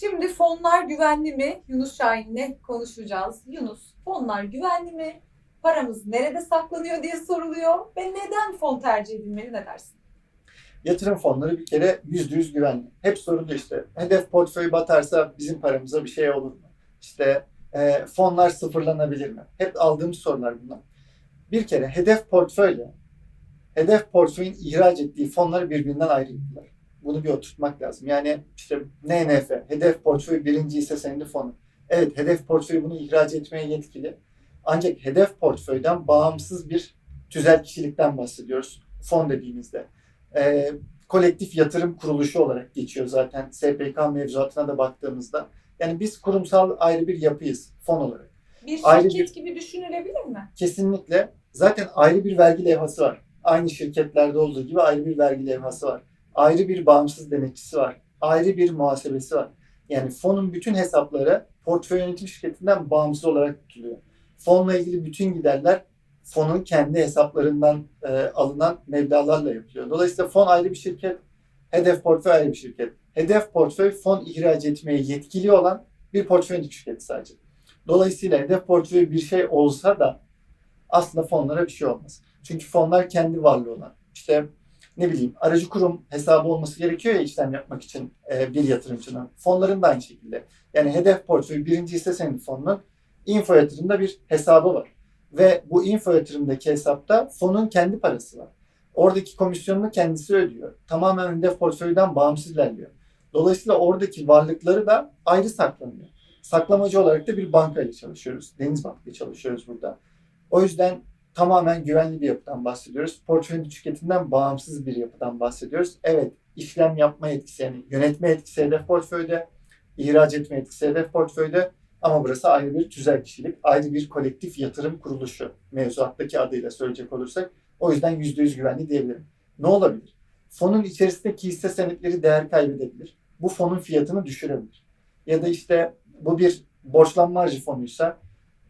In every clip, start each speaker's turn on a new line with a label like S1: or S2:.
S1: Şimdi fonlar güvenli mi? Yunus Şahin'le konuşacağız. Yunus, fonlar güvenli mi? Paramız nerede saklanıyor diye soruluyor ve neden fon tercih edilmeli ne dersin?
S2: Yatırım fonları bir kere yüzde yüz güvenli. Hep sorun da işte hedef portföyü batarsa bizim paramıza bir şey olur mu? İşte e, fonlar sıfırlanabilir mi? Hep aldığımız sorular bunlar. Bir kere hedef portföyle hedef portföyün ihraç ettiği fonları birbirinden ayrıldılar. Bunu bir oturtmak lazım. Yani işte NNF, hedef portföy birinci hisse senedi fonu. Evet hedef portföyü bunu ihraç etmeye yetkili. Ancak hedef portföyden bağımsız bir tüzel kişilikten bahsediyoruz. Fon dediğimizde. Ee, kolektif yatırım kuruluşu olarak geçiyor zaten SPK mevzuatına da baktığımızda. Yani biz kurumsal ayrı bir yapıyız fon olarak.
S1: Bir
S2: Ayrı
S1: şirket gibi düşünülebilir mi?
S2: Kesinlikle zaten ayrı bir vergi levhası var. Aynı şirketlerde olduğu gibi ayrı bir vergi levhası var. Ayrı bir bağımsız denetçisi var. Ayrı bir muhasebesi var. Yani fonun bütün hesapları portföy yönetim şirketinden bağımsız olarak tutuluyor. Fonla ilgili bütün giderler fonun kendi hesaplarından e, alınan meblağlarla yapılıyor. Dolayısıyla fon ayrı bir şirket, hedef portföy ayrı bir şirket. Hedef portföy fon ihraç etmeye yetkili olan bir portföy yönetim şirketi sadece. Dolayısıyla hedef portföy bir şey olsa da aslında fonlara bir şey olmaz. Çünkü fonlar kendi varlığı olan. İşte ne bileyim aracı kurum hesabı olması gerekiyor ya işlem yapmak için e, bir yatırımcının. Fonların da aynı şekilde. Yani hedef portföy birinci hisse senedi fonunun info yatırımda bir hesabı var. Ve bu info yatırımdaki hesapta fonun kendi parası var. Oradaki komisyonunu kendisi ödüyor. Tamamen hedef portföyden bağımsız ilerliyor. Dolayısıyla oradaki varlıkları da ayrı saklanıyor. Saklamacı olarak da bir bankayla çalışıyoruz. Denizbank ile çalışıyoruz burada. O yüzden tamamen güvenli bir yapıdan bahsediyoruz. Portföy tüketiminden bağımsız bir yapıdan bahsediyoruz. Evet, işlem yapma yetkisi yani yönetme yetkisi hedef portföyde, ihraç etme yetkisi hedef portföyde ama burası ayrı bir tüzel kişilik, ayrı bir kolektif yatırım kuruluşu mevzuattaki adıyla söyleyecek olursak. O yüzden %100 güvenli diyebilirim. Ne olabilir? Fonun içerisindeki hisse senetleri değer kaybedebilir. Bu fonun fiyatını düşürebilir. Ya da işte bu bir borçlanma harcı fonuysa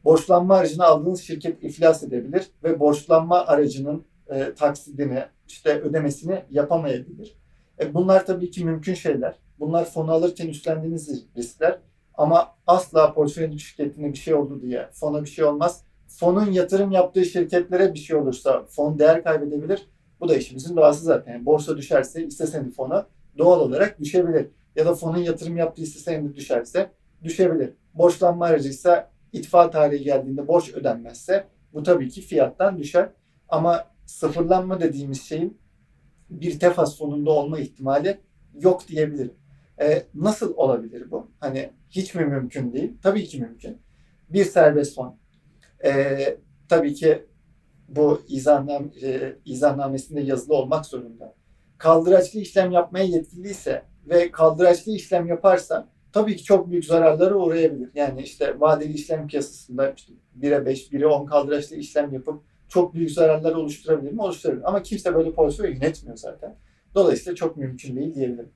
S2: borçlanma aracını aldığınız şirket iflas edebilir ve borçlanma aracının e, taksidini, işte ödemesini yapamayabilir. E, bunlar tabii ki mümkün şeyler. Bunlar fonu alırken üstlendiğiniz riskler. Ama asla portföy şirketine bir şey oldu diye fona bir şey olmaz. Fonun yatırım yaptığı şirketlere bir şey olursa fon değer kaybedebilir. Bu da işimizin doğası zaten. Yani borsa düşerse hisse senedi fonu doğal olarak düşebilir. Ya da fonun yatırım yaptığı hisse senedi düşerse düşebilir. Borçlanma aracıysa itfa tarihi geldiğinde borç ödenmezse bu tabii ki fiyattan düşer. Ama sıfırlanma dediğimiz şeyin bir tefas fonunda olma ihtimali yok diyebilirim. Ee, nasıl olabilir bu? Hani hiç mi mümkün değil? Tabii ki mümkün. Bir serbest fon. Ee, tabii ki bu izahnam, e, izahnamesinde yazılı olmak zorunda. Kaldıraçlı işlem yapmaya yetkiliyse ve kaldıraçlı işlem yaparsa tabii ki çok büyük zararlara uğrayabilir. Yani işte vadeli işlem piyasasında işte 1'e 5, 1'e 10 kaldıraçlı işlem yapıp çok büyük zararlar oluşturabilir mi? Oluşturabilir. Ama kimse böyle portföy yönetmiyor zaten. Dolayısıyla çok mümkün değil diyebilirim.